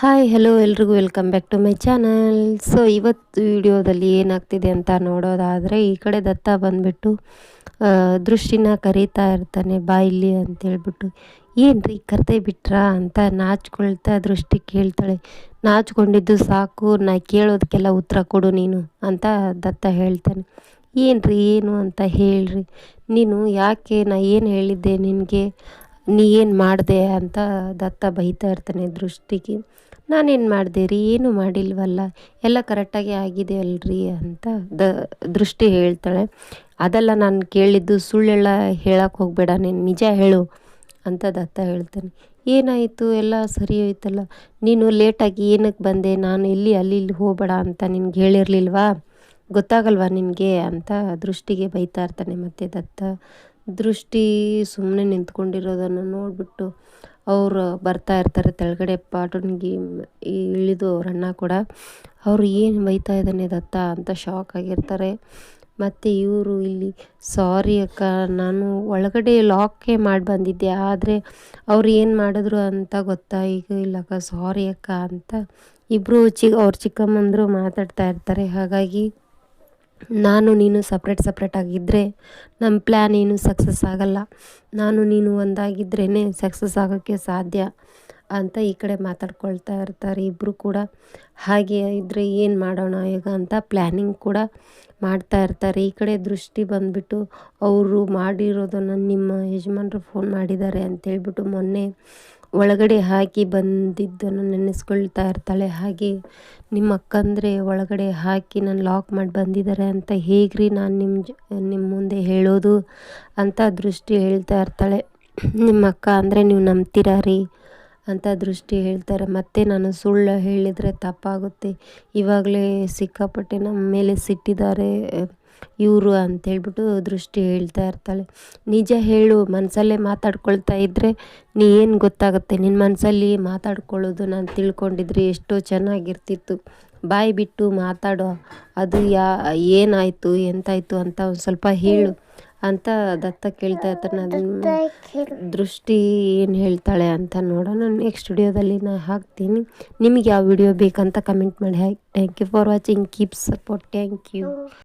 Hi hello ಎಲ್ರಿಗೂ welcome back to my channel so ಇವತ್ತು ವಿಡಿಯೋದಲ್ಲಿ ಏನಾಗ್ತಿದೆ ಅಂತ ನೋಡೋದಾದರೆ, ಈ ಕಡೆ ದತ್ತ ಬಂದುಬಿಟ್ಟು ದೃಷ್ಟಿನ ಕರೀತಾ ಇರ್ತಾನೆ ಬಾ ಇಲ್ಲಿ ಅಂತೇಳ್ಬಿಟ್ಟು ಏನು ರೀ ಕರ್ತೆ ಬಿಟ್ರಾ ಅಂತ ನಾಚ್ಕೊಳ್ತಾ ದೃಷ್ಟಿ ಕೇಳ್ತಾಳೆ. ನಾಚ್ಕೊಂಡಿದ್ದು ಸಾಕು, ನಾ ಕೇಳೋದಕ್ಕೆಲ್ಲ ಉತ್ತರ ಕೊಡು ನೀನು ಅಂತ ದತ್ತ ಹೇಳ್ತಾನೆ. ಏನು ರೀ ಏನು ಅಂತ ಹೇಳ್ರಿ? ನೀನು ಯಾಕೆ ನಾ ಏನು ಹೇಳಿದ್ದೆ ನಿನಗೆ? ನೀ ಏನು ಮಾಡಿದೆ ಅಂತ ದತ್ತ ಬೈತಾ ಇರ್ತಾನೆ ದೃಷ್ಟಿಗೆ. ನಾನೇನು ಮಾಡಿದೆ ರೀ? ಏನು ಮಾಡಿಲ್ವಲ್ಲ? ಎಲ್ಲ ಕರೆಕ್ಟಾಗಿ ಆಗಿದೆ ಅಲ್ರಿ ಅಂತ ದ ದೃಷ್ಟಿ ಹೇಳ್ತಾಳೆ. ಅದೆಲ್ಲ ನಾನು ಕೇಳಿದ್ದು ಸುಳ್ಳೆಲ್ಲ ಹೇಳಕ್ಕೆ ಹೋಗಬೇಡ, ನೀನು ನಿಜ ಹೇಳು ಅಂತ ದತ್ತ ಹೇಳ್ತಾನೆ. ಏನಾಯಿತು? ಎಲ್ಲ ಸರಿ ಹೋಯ್ತಲ್ಲ. ನೀನು ಲೇಟಾಗಿ ಏನಕ್ಕೆ ಬಂದೆ? ನಾನು ಇಲ್ಲಿ ಅಲ್ಲಿ ಇಲ್ಲಿ ಹೋಗಬೇಡ ಅಂತ ನಿನ್ಗೆ ಹೇಳಿರಲಿಲ್ವಾ? ಗೊತ್ತಾಗಲ್ವಾ ನಿನಗೆ ಅಂತ ದೃಷ್ಟಿಗೆ ಬೈತಾ ಇರ್ತಾನೆ ಮತ್ತು ದತ್ತ. ದೃಷ್ಟಿ ಸುಮ್ಮನೆ ನಿಂತ್ಕೊಂಡಿರೋದನ್ನು ನೋಡಿಬಿಟ್ಟು ಅವರು ಬರ್ತಾ ಇರ್ತಾರೆ ತೆಳಗಡೆ ಪಾಟುನ್ಗಿ ಇಳಿದು ಅವ್ರ ಅಣ್ಣ ಕೂಡ. ಅವರು ಏನು ಬೈತಾ ಇದ್ದಾನೆ ದತ್ತ ಅಂತ ಶಾಕ್ ಆಗಿರ್ತಾರೆ. ಮತ್ತು ಇವರು ಇಲ್ಲಿ ಸಾರಿ ಅಕ್ಕ, ನಾನು ಒಳಗಡೆ ಲಾಕೇ ಮಾಡಿ ಬಂದಿದ್ದೆ, ಆದರೆ ಅವ್ರು ಏನು ಮಾಡಿದ್ರು ಅಂತ ಗೊತ್ತಾ? ಈಗ ಇಲ್ಲಕ್ಕ ಸಾರಿ ಅಕ್ಕ, ಅಂತ ಇಬ್ಬರು ಚಿ ಅವ್ರ ಚಿಕ್ಕಮ್ಮಂದರು ಮಾತಾಡ್ತಾ ಇರ್ತಾರೆ. ಹಾಗಾಗಿ ನಾನು ನೀನು ಸಪ್ರೇಟ್ ಸಪ್ರೇಟಾಗಿದ್ದರೆ ನಮ್ಮ ಪ್ಲ್ಯಾನ್ ಏನು ಸಕ್ಸಸ್ ಆಗಲ್ಲ. ನಾನು ನೀನು ಒಂದಾಗಿದ್ರೇ ಸಕ್ಸಸ್ ಆಗೋಕ್ಕೆ ಸಾಧ್ಯ ಅಂತ ಈ ಕಡೆ ಮಾತಾಡ್ಕೊಳ್ತಾ ಇರ್ತಾರೆ. ಇಬ್ಬರು ಕೂಡ ಹಾಗೆ ಇದ್ದರೆ ಏನು ಮಾಡೋಣ ಈಗ ಅಂತ ಪ್ಲ್ಯಾನಿಂಗ್ ಕೂಡ ಮಾಡ್ತಾ ಇರ್ತಾರೆ. ಈ ಕಡೆ ದೃಷ್ಟಿ ಬಂದುಬಿಟ್ಟು ಅವರು ಮಾಡಿರೋದನ್ನು ನಿಮ್ಮ ಯಜಮಾನರು ಫೋನ್ ಮಾಡಿದ್ದಾರೆ ಅಂತೇಳ್ಬಿಟ್ಟು ಮೊನ್ನೆ ಒಳಗಡೆ ಹಾಕಿ ಬಂದಿದ್ದನ್ನು ನೆನೆಸ್ಕೊಳ್ತಾ ಇರ್ತಾಳೆ. ಹಾಗೆ ನಿಮ್ಮ ಅಕ್ಕಂದರೆ ಒಳಗಡೆ ಹಾಕಿ ನಾನು ಲಾಕ್ ಮಾಡಿ ಬಂದಿದ್ದಾರೆ ಅಂತ ಹೇಗ್ರಿ ನಾನು ನಿಮ್ಮ ನಿಮ್ಮ ಮುಂದೆ ಹೇಳೋದು ಅಂತ ದೃಷ್ಟಿ ಹೇಳ್ತಾ ಇರ್ತಾಳೆ. ನಿಮ್ಮ ಅಕ್ಕ ಅಂದರೆ ನೀವು ನಂಬ್ತೀರಾ ರೀ? ಅಂತ ದೃಷ್ಟಿ ಹೇಳ್ತಾರೆ. ಮತ್ತೆ ನಾನು ಸುಳ್ಳು ಹೇಳಿದರೆ ತಪ್ಪಾಗುತ್ತೆ. ಇವಾಗಲೇ ಸಿಕ್ಕಾಪಟ್ಟೆ ನಮ್ಮ ಮೇಲೆ ಸಿಟ್ಟಿದ್ದಾರೆ ಇವರು ಅಂತೇಳ್ಬಿಟ್ಟು ದೃಷ್ಟಿ ಹೇಳ್ತಾ ಇರ್ತಾಳೆ. ನಿಜ ಹೇಳು, ಮನಸಲ್ಲೇ ಮಾತಾಡ್ಕೊಳ್ತಾ ಇದ್ದರೆ ನೀ ಏನು ಗೊತ್ತಾಗುತ್ತೆ? ನಿನ್ನ ಮನಸ್ಸಲ್ಲಿ ಮಾತಾಡ್ಕೊಳ್ಳೋದು ನಾನು ತಿಳ್ಕೊಂಡಿದ್ರೆ, ಎಷ್ಟೋ ಚೆನ್ನಾಗಿರ್ತಿತ್ತು. ಬಾಯಿ ಬಿಟ್ಟು ಮಾತಾಡೋ, ಅದು ಯಾ, ಏನಾಯಿತು, ಎಂತಾಯಿತು ಅಂತ ಒಂದು ಸ್ವಲ್ಪ ಹೇಳು. ಅಂತ ದತ್ತ ಕೇಳ್ತಾ ಇರ್ತಾನೆ. ಅದನ್ನ ದೃಷ್ಟಿ ಏನು ಹೇಳ್ತಾಳೆ ಅಂತ ನೋಡೋಣ. ನೆಕ್ಸ್ಟ್ ವಿಡಿಯೋದಲ್ಲಿ ನಾನು ಹಾಕ್ತೀನಿ. ನಿಮಗೆ ಯಾವ ವಿಡಿಯೋ ಬೇಕಂತ ಕಮೆಂಟ್ ಮಾಡಿ. ಹಾಕಿ thank you for watching keep support thank you